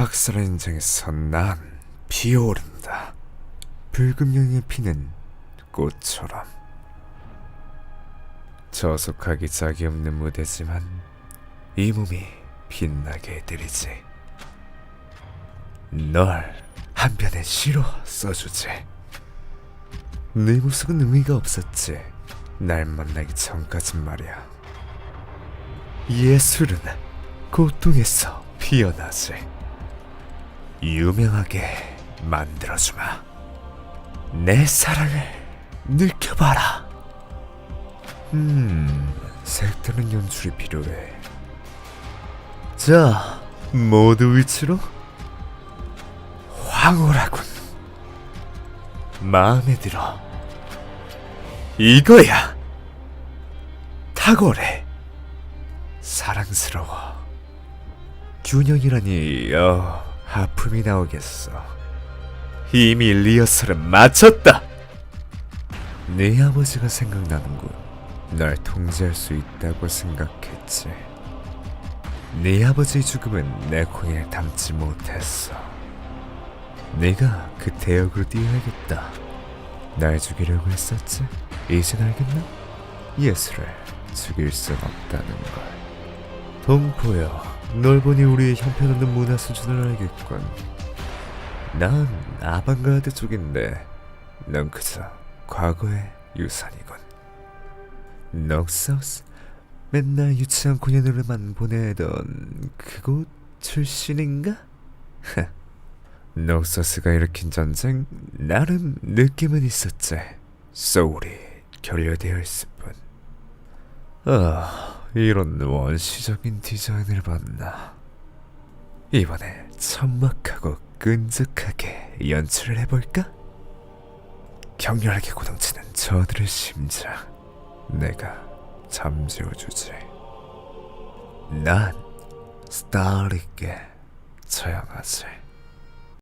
학살 현장에서 난 피어오른다. 불금령의 피는 꽃처럼 저속하기 짝이 없는 무대지만 이 몸이 빛나게 해드리지. 널 한 편의 시로 써주지. 네 모습은 의미가 없었지. 날 만나기 전까진 말이야. 예술은 고통에서 피어나지. 유명하게 만들어주마. 내 사랑을 느껴봐라. 음, 색다른 연출이 필요해. 자, 모두 위치로 황홀하군. 마음에 들어. 이거야. 탁월해. 사랑스러워. 균형이라니, 어, 하품이 나오겠어. 이미 리허설은 마쳤다. 네 아버지가 생각나는군. 날 통제할 수 있다고 생각했지. 네 아버지의 죽음은 내 코에 담지 못했어. 내가 그 대역으로 뛰어야겠다. 날 죽이려고 했었지? 이젠 알겠나? 예수를 죽일 순 없다는 걸. 동포여, 널 보니 우리의 형편없는 문화 수준을 알겠군. 난 아방가르드 쪽인데, 넌 그저 과거의 유산이군. 넉사우스, 맨날 유치한 공연으로만 보내던 그곳 출신인가? 넉서스가 일으킨 전쟁 나름 느낌은 있었지. 소울이 결여되어 있을 뿐. 아, 이런 원시적인 디자인을 봤나. 이번에 천막하고 끈적하게 연출을 해볼까? 격렬하게 고동치는 저들의 심장 내가 잠재워주지. 난 스타일있게 처형하지.